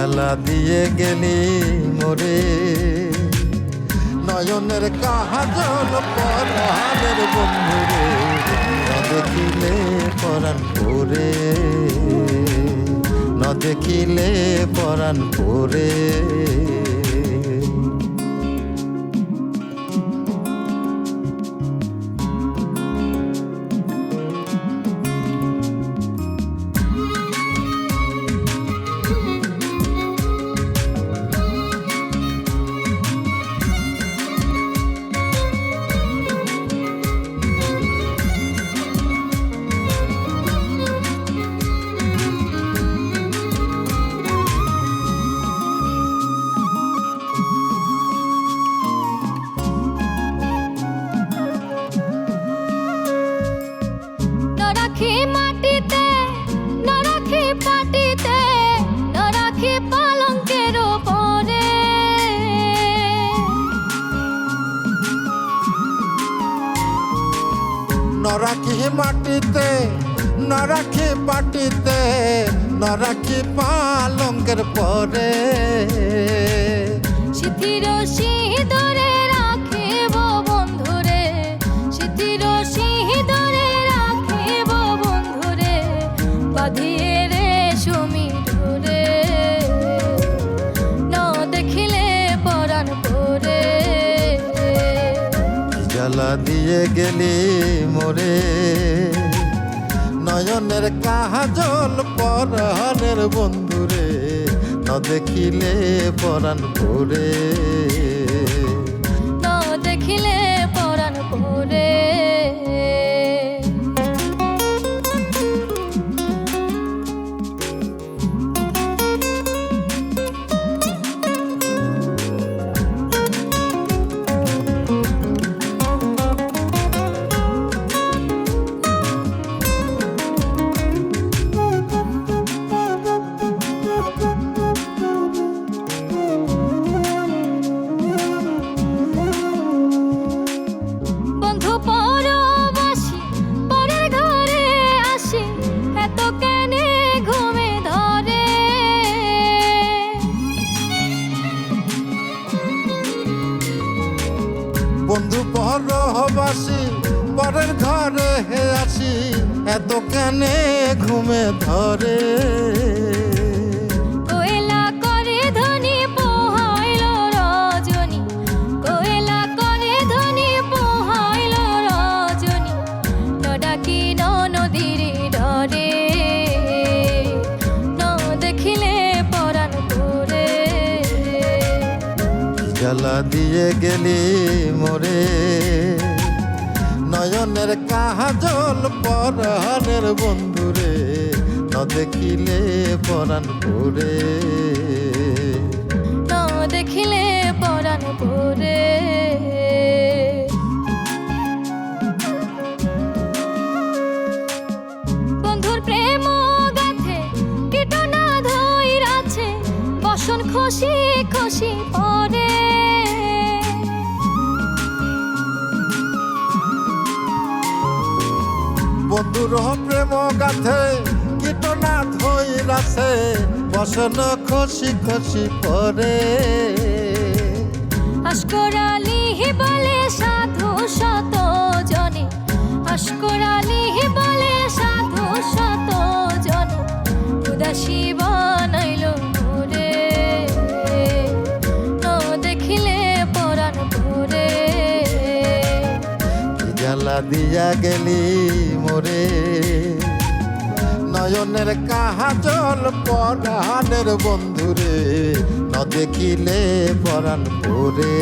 জ্বালা দিয়ে গেলি মোরে। নয়নের কাহাজল পরাণের বন্ধুরে, ন দেখিলে পরাণ পরে ন দেখিলে পরাণ পরে নরাখি মাটিতে নরাখি পাটিতে নরাখি পালঙ্কের পরে। শিথির বন্ধুরে বাঁধিয়ে জ্বালা দিয়ে গেলি মোরে। নয়নের কাহাজল পরাণের বন্ধুরে ন দেখিলে পরাণ পরে ন দেখিলে পরবাসী পরের ঘরে হে আসি এত কেনে ঘুমে ধরে জ্বালা দিয়ে গেলি মোরে। নয়নের কাহাজল পরাণের বন্ধুরে ন দেখিলে পরাণ পরে ন দেখিলে পরাণ পরে বসন খুশি খুশি পরে। বন্ধুর প্রেম গাথে কীটনা ধৈরাছে বসন খসি খসি পরে আসকরালি বলে সাধু শত জনে আসকরালি বলে সাধু শত জনে উদাসী কি জ্বালা দিয়া গেলি মোরে। নয়নের কাহাজল পরাণের বন্ধুরে ন দেখিলে পরাণ পরে।